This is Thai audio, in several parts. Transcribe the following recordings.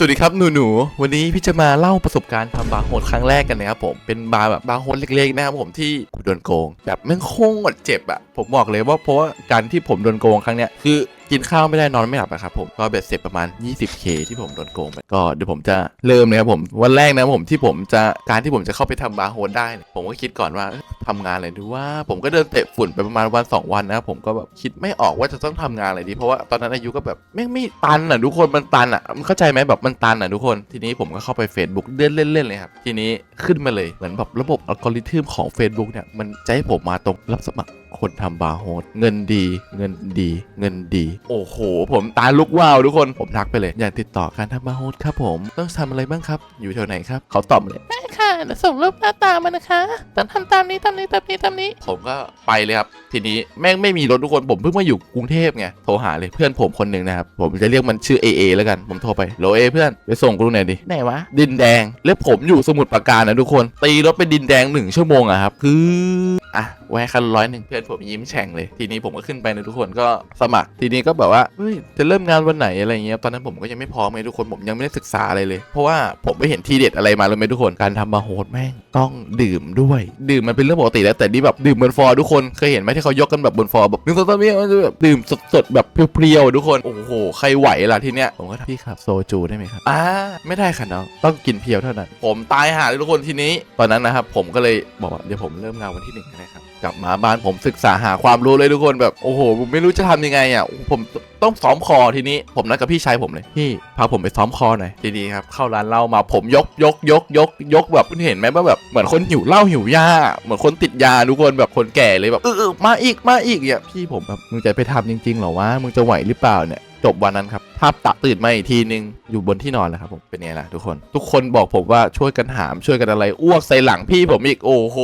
สวัสดีครับหนูหนูๆวันนี้พี่จะมาเล่าประสบการณ์ทำบาร์โฮดครั้งแรกกันนะครับผมเป็นบาร์แบบบาร์โฮดเล็กๆนะครับผมที่โดนโกง แบบแม่งโคตรเจ็บอะ ผมบอกเลยว่าเพราะว่าการที่ผมโดนโกงครั้งเนี้ยคือกินข้าวไม่ได้นอนไม่หลับอะครับผมก็เบ็ดเสร็จประมาณ 20k ที่ผมโดนโกงไปก็เดี๋ยวผมจะเริ่มเลยครับผมวันแรกนะผมที่ผมจะการที่ผมจะเข้าไปทำบาร์โฮดได้ ผมก็คิดก่อนว่าเอ้ยทำงานอะไรดีว่า ผมก็เดินเตะฝุ่นไปประมาณวันสองวันนะครับผมก็แบบคิดไม่ออกว่าจะต้องทำงานอะไรดี เพราะว่าตอนนั้นอายุก็แบบแม่ไม่ตันอะทุกคนมันตันอะมันเข้าใจไหมแบบมันตันอะทุกคนทีนี้ผมก็เข้าไป Facebook เล่นเล่นเล่นเลยครับทีนี้ขึ้นมาเลยเหมือนแบบระบบอัลกอริทึมของ Facebook เนี่ยมันจะให้ผมมาตรงรับสมัครคนทำบาร์โฮสเงินดีเงินดี เงินดี โอ้โห ผมตาลุกว้าวทุกคนผมทักไปเลย อยากติดต่อการทำบาร์โฮสครับผมต้องทำอะไรบ้างครับ อยู่แถวไหนครับเขาตอบมาเลยได้ค่ะเดี๋ยวส่งรูปหน้าตามานะคะต้องทำตามนี้ตามนี้ตามนี้ตามนี้ ผมก็ไปเลยครับ ทีนี้แม่งไม่มีรถทุกคนผมเพิ่งมาอยู่กรุงเทพไงโทรหาเลยเพื่อนผมคนหนึ่งนะครับผมจะเรียกมันชื่อ AA แล้วกันผมโทรไปโหลเอเพื่อนไปส่งกูหน่อยดิไหนวะดินแดงแล้วผมอยู่สมุทรปราการนะทุกคน ตีรถไปดินแดงหนึ่งชั่วโมงอะครับคืออะ แวะคันร้อยหนึ่งเพื่อนผมยิ้มแฉ่งเลย ทีนี้ผมก็ขึ้นไปนะทุกคนก็สมัคร ทีนี้ก็แบบว่าเฮ้ยจะเริ่มงานวันไหนอะไรเงี้ยตอนนั้นผมก็ยังไม่พร้อมไงทุกคนผมยังไม่ได้ศึกษาอะไรเลย เพราะว่าผมไม่เห็นทีเด็ดอะไรมาเลยไหมทุกคนการทำมาโฮสแม่งต้องดื่มด้วย ดื่มมันเป็นเรื่องปกติแล้วแต่นี่แบบดื่มบนฟอร์ทุกคนเคยเห็นไหมที่เขายกกันแบบบนฟอร์แบบนึกตอรี่มันจะแบบดื่มสดๆแบบเปรี้ยวๆทุกคนโอ้โหใครไหวล่ะทีเนี้ยผมก็พี่ครับโซจูได้ไหมครับอ่าไม่ได้ค่ะน้องต้องกินเพียวเท่านั้น ผมตายหาเลยทุกคนทีนี้ ตอนนั้นนะครับผมก็เลยบอกว่าเดี๋ยวผมเริ่มงานวันที่หนึ่งนะครับกลับมาบ้านผมศึกษาหาความรู้เลยทุกคนแบบโอ้โหผมไม่รู้จะทำยังไงอะผมต้องซ้อมคอทีนี้ ผมนัดกับพี่ชายผมเลยพี่พาผมไปซ้อมคอหน่อยทีนี้ครับเข้าร้านเหล้ามาผมยกยกยกยกยกแบบคุณเห็นไหมว่าแบบเหมือนคนหิวเหล้าหิวยาเหมือนคนติดยาทุกคนแบบคนแก่เลยแบบเออเออมาอีกมาอีกเนี่ยพี่ผมแบบมึงจะไปทำจริงๆเหรอวะมึงจะไหวหรือเปล่าเนี่ย จบวันนั้นครับ ภาพตัดตื่นมาอีกทีนึง อยู่บนที่นอนแล้วครับผม เป็นไงล่ะทุกคน ทุกคนบอกผมว่าช่วยกันหามช่วยกันอะไร อ้วกใส่หลังพี่ผมอีก โอ้โห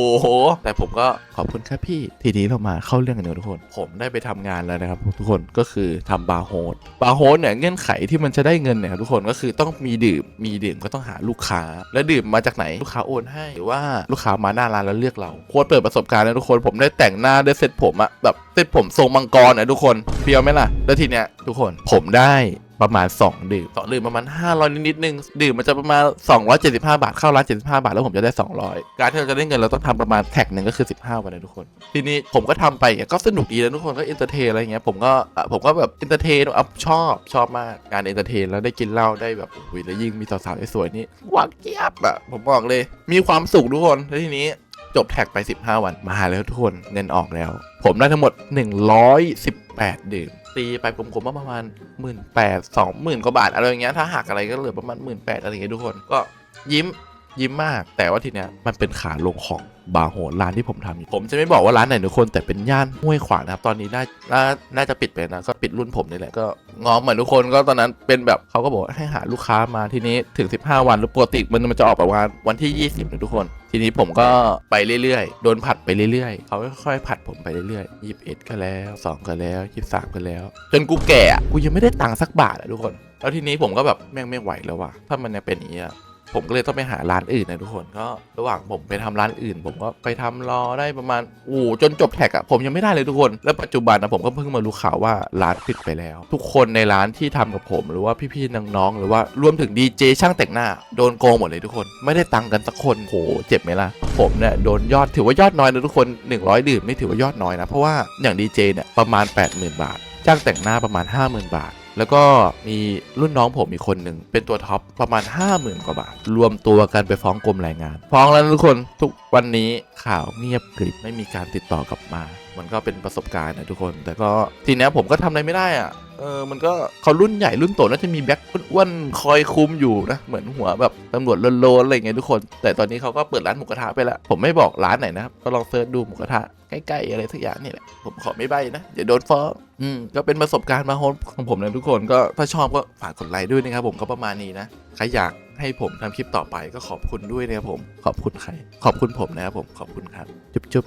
แต่ผมก็ขอบคุณครับพี่ ทีนี้เรามาเข้าเรื่องกันเนอะทุกคน ผมได้ไปทำงานแล้วนะครับทุกคน ก็คือทำบาร์โฮสบาร์โฮสเนี่ยเงื่อนไขที่มันจะได้เงินเนี่ยทุกคนก็คือต้องมีดื่ม มีดื่มก็ต้องหาลูกค้า แล้วดื่มมาจากไหน ลูกค้าโอนให้หรือว่าลูกค้ามาหน้าร้านแล้วเลือกเรา โค้ดเปิดประสบการณ์นะทุกคน ผมได้แต่งหน้าได้เซ็ตผมอะแบบเซ็ตผมทรงมังกรอะทุกคนเฟี้ยวไหมล่ะ แล้วทีเนี้ยทุกคนผมได้ประมาณ 2 ดื่มสองดื่มประมาณ 500 นิดๆนึง ดื่มมันจะประมาณ 275 บาท เข้าร้าน75 บาท แล้วผมจะได้ 200 การที่เราจะได้เงินเราต้องทำประมาณแท็กหนึ่งก็คือ 15 วันนะทุกคน ทีนี้ผมก็ทำไปก็สนุกดีนะทุกคนก็เอนเตอร์เทนอะไรเงี้ยผมก็ผมก็แบบเอนเตอร์เทนอะชอบชอบมากการเอนเตอร์เทนแล้วได้กินเหล้าได้แบบโอ้ยแล้วยิ่งมีสาวๆสวยๆนี่หวานเจี๊ยบอะผมบอกเลย มีความสุขทุกคนแล้วทีนี้จบแท็กไป 15 วันมาแล้วทุกคนเงินออกแล้ว ผมได้ทั้งหมด 118 ดื่ม ตีไปกลมๆว่าประมาณ1 8ื่นแปดสองหมื่นกว่าบาทอะไรอย่างเงี้ยถ้าหักอะไรก็เหลือประมาณ1 8ื่นแปดอะไรอย่างเงี้ยทุกคนก็ยิ้ม ยิ้มมาก แต่ว่าทีเนี้ยมันเป็นขาลงของบาร์โฮสร้านที่ผมทำอยู่ผมจะไม่บอกว่าร้านไหนทุกคนแต่เป็นย่านห้วยขวางนะครับ ตอนนี้น่าน่าน่าจะปิดไปนะก็ปิดรุ่นผมนี่แหละก็งอมเหมือนทุกคนก็ตอนนั้นเป็นแบบเขาก็บอกให้หาลูกค้ามาทีนี้ถึง 15 วันแล้วปกติมันมันจะออกประมาณวันที่ 20นะทุกคน ทีนี้ผมก็ไปเรื่อยๆ โดนผัดไปเรื่อยๆเขาค่อยๆผัดผมไปเรื่อยๆ21ก็แล้ว 2 ก็แล้ว 23 ก็แล้ว จนกูแก่กูยังไม่ได้ตังค์สักบาทอะทุกคน แล้วทีนี้ผมก็แบบแม่งไม่ไหวแล้วว่ะถ้ามันยังเป็นอย่างนี้อะ ผมก็เลยต้องไปหาร้านอื่นนะทุกคนก็ระหว่างผมไปทำร้านอื่น ผมก็ไปทำรอได้ประมาณโอ้โหจนจบแท็กอะผมยังไม่ได้เลยทุกคน แล้วปัจจุบันนะผมก็เพิ่งมารู้ข่าวว่าร้านปิดไปแล้ว ทุกคนในร้านที่ทำกับผมหรือว่าพี่ๆน้องๆหรือว่ารวมถึงดีเจช่างแต่งหน้าโดนโกงหมดเลยทุกคนไม่ได้ตังค์กันสักคนโหเจ็บไหมล่ะผมเนี่ยโดนยอดถือว่ายอดน้อยนะทุกคน 100 ดื่มนี่ถือว่ายอดน้อยนะเพราะว่าอย่างดีเจเนี่ยประมาณ 80,000 บาทจ้างแต่งหน้าประมาณ 50,000 บาท แล้วก็มีรุ่นน้องผมอีกคนหนึ่งเป็นตัวท็อปประมาณ 50,000 กว่าบาท รวมตัวกันไปฟ้องกรมแรงงาน ฟ้องแล้วทุกคนทุกวันนี้ข่าวเงียบกริบไม่มีการติดต่อกลับมา มันก็เป็นประสบการณ์นะทุกคน แต่ก็ทีนี้ผมก็ทำอะไรไม่ได้อะเออ มันก็เขารุ่นใหญ่รุ่นโตน่าจะมีแบ็คอ้วนคอยคุมอยู่นะ เหมือนหัวแบบตำรวจโลนๆอะไรเงี้ยทุกคน แต่ตอนนี้เขาก็เปิดร้านหมูกระทะไปแล้ว ผมไม่บอกร้านไหนนะครับ ก็ลองเซิร์ชดูหมูกระทะ ใกล้ๆอะไรสักอย่างนี่แหละ ผมขอไม่ใบนะเดี๋ยวโดนฟ้องอืมก็เป็นประสบการณ์มาโฮสของผมนะทุกคนก็ถ้าชอบก็ฝากกดไลค์ด้วยนะครับผมก็ประมาณนี้นะใครอยากให้ผมทำคลิปต่อไปก็ขอบคุณด้วยนะครับผมขอบคุณใคร ขอบคุณผมนะครับผมขอบคุณครับ จุ๊บจุ๊บ